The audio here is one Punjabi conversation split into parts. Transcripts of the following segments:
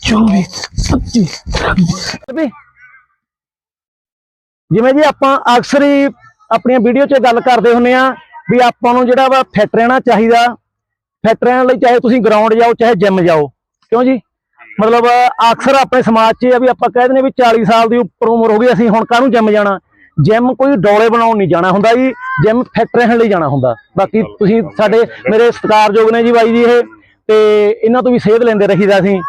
ਚੌਵੀ ਪੱਚੀ ਜਿਵੇਂ ਜੀ ਆਪਾਂ ਅਕਸਰ ਹੀ ਆਪਣੀਆਂ ਵੀਡੀਓ 'ਚ ਗੱਲ ਕਰਦੇ ਹੁੰਨੇ ਆ ਵੀ ਆਪਾਂ ਨੂੰ ਜਿਹੜਾ ਵਾ ਫਿੱਟ ਰਹਿਣਾ ਚਾਹੀਦਾ ਫਿੱਟ ਰਹਿਣ ਲਈ ਚਾਹੇ ਤੁਸੀਂ ਗਰਾਊਂਡ ਜਾਓ, ਚਾਹੇ ਜਿਮ ਜਾਓ। ਕਿਉਂ ਜੀ? ਮਤਲਬ ਅਕਸਰ ਆਪਣੇ ਸਮਾਜ 'ਚ ਆ ਵੀ ਆਪਾਂ ਕਹਿ ਦਿੰਦੇ ਵੀ 40 ਸਾਲ ਦੀ ਉੱਪਰ ਉਮਰ ਹੋ ਗਈ, ਅਸੀਂ ਹੁਣ ਕਾਹਨੂੰ ਜਿਮ ਜਾਣਾ? ਜਿਮ ਕੋਈ ਡੋਲੇ ਬਣਾਉਣ ਨਹੀਂ ਜਾਣਾ ਹੁੰਦਾ ਜੀ ਜਿਮ ਫਿੱਟ ਰਹਿਣ ਲਈ ਜਾਣਾ ਹੁੰਦਾ। ਬਾਕੀ ਤੁਸੀਂ ਸਾਡੇ ਮੇਰੇ ਸਤਿਕਾਰਯੋਗ ਨੇ ਜੀ ਬਾਈ ਜੀ ਇਹ ਤੇ ਇਹਨਾਂ ਤੋਂ ਵੀ ਸੇਧ ਲੈਂਦੇ ਰਹੀਦਾ ਅਸੀਂ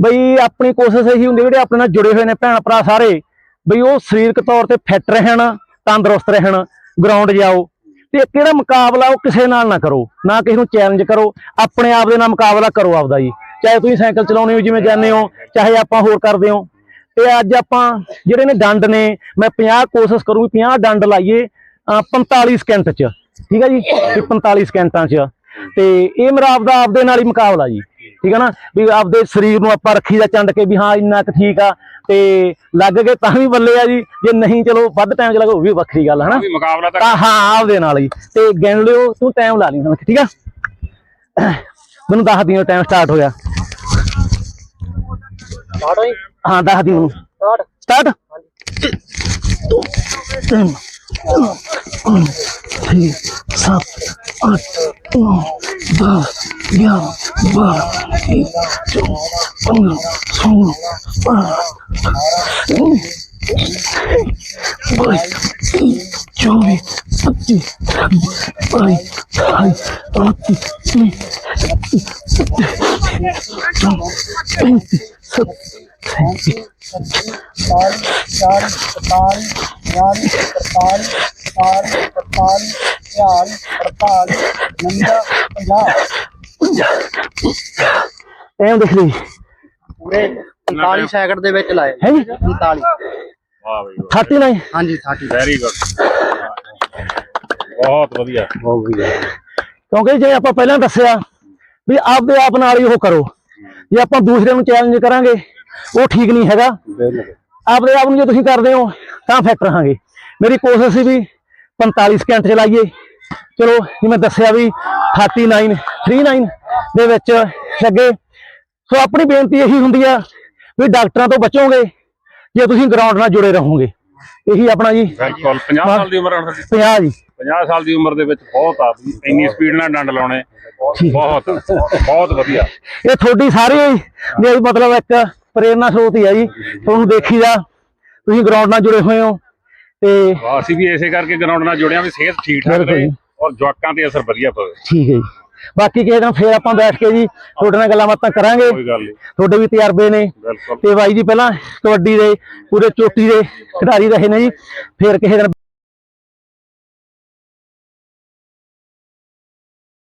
ਬਈ ਆਪਣੀ ਕੋਸ਼ਿਸ਼ ਇਹੀ ਹੁੰਦੀ ਜਿਹੜੇ ਆਪਣੇ ਨਾਲ ਜੁੜੇ ਹੋਏ ਨੇ ਭੈਣ ਭਰਾ ਸਾਰੇ ਬਈ ਉਹ ਸਰੀਰਕ ਤੌਰ ਤੇ ਫਿੱਟ ਰਹਿਣ ਤੰਦਰੁਸਤ ਰਹਿਣ ਗਰਾਊਂਡ ਜਾਓ। ਤੇ ਕਿਹੜਾ ਮੁਕਾਬਲਾ ਉਹ ਕਿਸੇ ਨਾਲ ਨਾ ਕਰੋ ਨਾ ਕਿਸੇ ਨੂੰ ਚੈਲੰਜ ਕਰੋ ਆਪਣੇ ਆਪ ਦੇ ਨਾਲ ਮੁਕਾਬਲਾ ਕਰੋ ਆਪਦਾ ਜੀ। ਚਾਹੇ ਤੁਸੀਂ ਸਾਈਕਲ ਚਲਾਉਂਦੇ ਹੋ ਜਿਵੇਂ ਜਾਂਦੇ ਹੋ ਚਾਹੇ ਆਪਾਂ ਹੋਰ ਕਰਦੇ ਹੋ। ਤੇ ਅੱਜ ਆਪਾਂ ਜਿਹੜੇ ਨੇ ਡੰਡ ਨੇ ਮੈਂ 50 ਕੋਸ਼ਿਸ਼ ਕਰੂੰ ਵੀ 50 ਡੰਡ ਲਾਈਏ ਅਹ 45 ਸਕਿੰਟ ਚ। ਠੀਕ ਹੈ ਜੀ? ਵੀ 45 ਸਕਿੰਟਾਂ ਚ। ਤੇ ਇਹ ਮੇਰਾ ਆਪਦਾ ਆਪਦੇ ਨਾਲ ਹੀ ਮੁਕਾਬਲਾ ਜੀ। ਠੀਕ ਹੈ ਨਾ? ਵੀ ਆਪਦੇ ਸਰੀਰ ਨੂੰ ਆਪਾਂ ਰੱਖੀ ਦਾ ਚੰਡ ਕੇ ਵੀ ਹਾਂ ਇੰਨਾ ਕੁ ਠੀਕ ਆ। ਤੇ ਲੱਗ ਕੇ ਤਾਂ ਵੀ ਬੱਲੇ ਆ ਜੀ। ਜੇ ਨਹੀਂ ਚਲੋ ਵੱਧ ਟਾਈਮ ਚ ਲੱਗ ਉਹ ਵੀ ਵੱਖਰੀ ਗੱਲ ਹੈ ਨਾ ਵੀ ਮੁਕਾਬਲਾ ਤਾਂ ਤਾਂ ਹਾਂ ਆਪਦੇ ਨਾਲ ਹੀ। ਤੇ ਗਿਣ ਲਿਓ ਤੂੰ ਟਾਈਮ ਲਾ ਲਈ ਹੁਣ ਠੀਕ ਆ? ਮੈਨੂੰ ਦੱਸ ਦਿਓ ਟਾਈਮ ਸਟਾਰਟ ਹੋਇਆ। ਹਾਂ ਦੱਸ ਦਿਓ ਮੈਨੂੰ ਸਟਾਰਟ ਤਿੰਨ ਛੇ ਸੱਤ ਅੱਠ ਨੌ ਦਸ ਗਿਆਰਾਂ ਬਾਰਾਂ ਤੇਰਾਂ ਚੌਦਾਂ ਪੰਦਰਾਂ ਸੋਲਾਂ ਸਤਾਰਾਂ ਬਾਈ ਚੌਵੀ ਪੱਚੀ ਛੱਬੀ ਬਾਈ ਅਠਾਈ ਉਨੱਤੀ ਵੀਹ ਇੱਕੀ ਚੌਵੀ ਚਾਲੀ ਚਾਲੀ ਬਿਆਲੀ ਤਰਤਾਲੀ ਪੰਜਾਹ ਟਾਈਮ ਦੇਖ ਲਈ। ਪੂਰੇ 45 ਸੈਕਿੰਡ ਦੇ ਵਿੱਚ ਲਾਏ। ਹੈ ਜੀ? 45 ਵਾਹ ਬਈ 39 ਹਾਂਜੀ 30 ਵੈਰੀ ਗੁੱਡ ਬਹੁਤ ਵਧੀਆ। ਕਿਉਂਕਿ ਜੇ ਆਪਾਂ ਪਹਿਲਾਂ ਦੱਸਿਆ ਵੀ ਆਪਦੇ ਆਪ ਨਾਲ ਹੀ ਉਹ ਕਰੋ। ਜੇ ਆਪਾਂ ਦੂਸਰੇ ਨੂੰ ਚੈਲੰਜ ਕਰਾਂਗੇ ਉਹ ਠੀਕ ਨਹੀਂ ਹੈਗਾ। ਆਪਦੇ ਆਪ ਨੂੰ ਜੇ ਤੁਸੀਂ ਕਰਦੇ ਹੋ ਤਾਂ ਫਿੱਟ ਰਹਾਂਗੇ। ਮੇਰੀ ਕੋਸ਼ਿਸ਼ ਸੀ ਵੀ 45 ਸਕਿੰਟ ਚਲਾਈਏ ਚਲੋ ਜਿਵੇਂ ਦੱਸਿਆ ਵੀ 39 39 ਦੇ ਵਿੱਚ ਲੱਗੇ। ਸੋ ਆਪਣੀ ਬੇਨਤੀ ਇਹੀ ਹੁੰਦੀ ਆ ਵੀ ਡਾਕਟਰਾਂ ਤੋਂ ਬਚੋਗੇ ਜੇ ਤੁਸੀਂ ਗਰਾਊਂਡ ਨਾਲ ਜੁੜੇ ਰਹੋਗੇ। ਇਹੀ ਆਪਣਾ ਜੀ। ਬਿਲਕੁਲ 50 ਸਾਲ ਦੀ ਉਮਰ ਤੁਹਾਡੀ 50 ਜੀ। 50 ਸਾਲ ਦੀ ਉਮਰ ਦੇ ਵਿੱਚ ਬਹੁਤ ਆ। ਇੰਨੀ ਸਪੀਡ ਨਾਲ ਡੰਡ ਲਾਉਣੇ। ਬਹੁਤ ਬਹੁਤ ਵਧੀਆ। ਇਹ ਤੁਹਾਡੀ ਸਾਰੇ ਮਤਲਬ ਇੱਕ ਪ੍ਰੇਰਨਾ ਸਰੋਤ ਹੀ ਆ ਜੀ। ਤੁਹਾਨੂੰ ਦੇਖੀਦਾ ਤੁਸੀਂ ਗਰਾਊਂਡ ਨਾਲ ਜੁੜੇ ਹੋਏ ਹੋ ਤੇ ਅਸੀਂ ਵੀ ਇਸੇ ਕਰਕੇ ਗਰਾਊਂਡ ਨਾਲ ਜੁੜਿਆ ਵੀ ਸਿਹਤ ਠੀਕ ਠਾਕ ਰਹੇ। ਔਰ ਜਵਾਕਾਂ ਤੇ ਅਸਰ ਵਧੀਆ ਪਵੇ। ਠੀਕ ਹੈ ਜੀ। ਬਾਕੀ ਕਿਸੇ ਦਿਨ ਫੇਰ ਆਪਾਂ ਬੈਠ ਕੇ ਜੀ ਤੁਹਾਡੇ ਨਾਲ ਗੱਲਾਂ ਬਾਤਾਂ ਕਰਾਂਗੇ। ਤੁਹਾਡੇ ਵੀ ਤਜਰਬੇ ਨੇ। ਤੇ ਬਾਈ ਜੀ ਪਹਿਲਾਂ ਕਬੱਡੀ ਦੇ ਪੂਰੇ ਚੋਟੀ ਦੇ ਖਿਡਾਰੀ ਰਹੇ ਨੇ ਜੀ। ਫੇਰ ਕਿਸੇ ਦਿਨ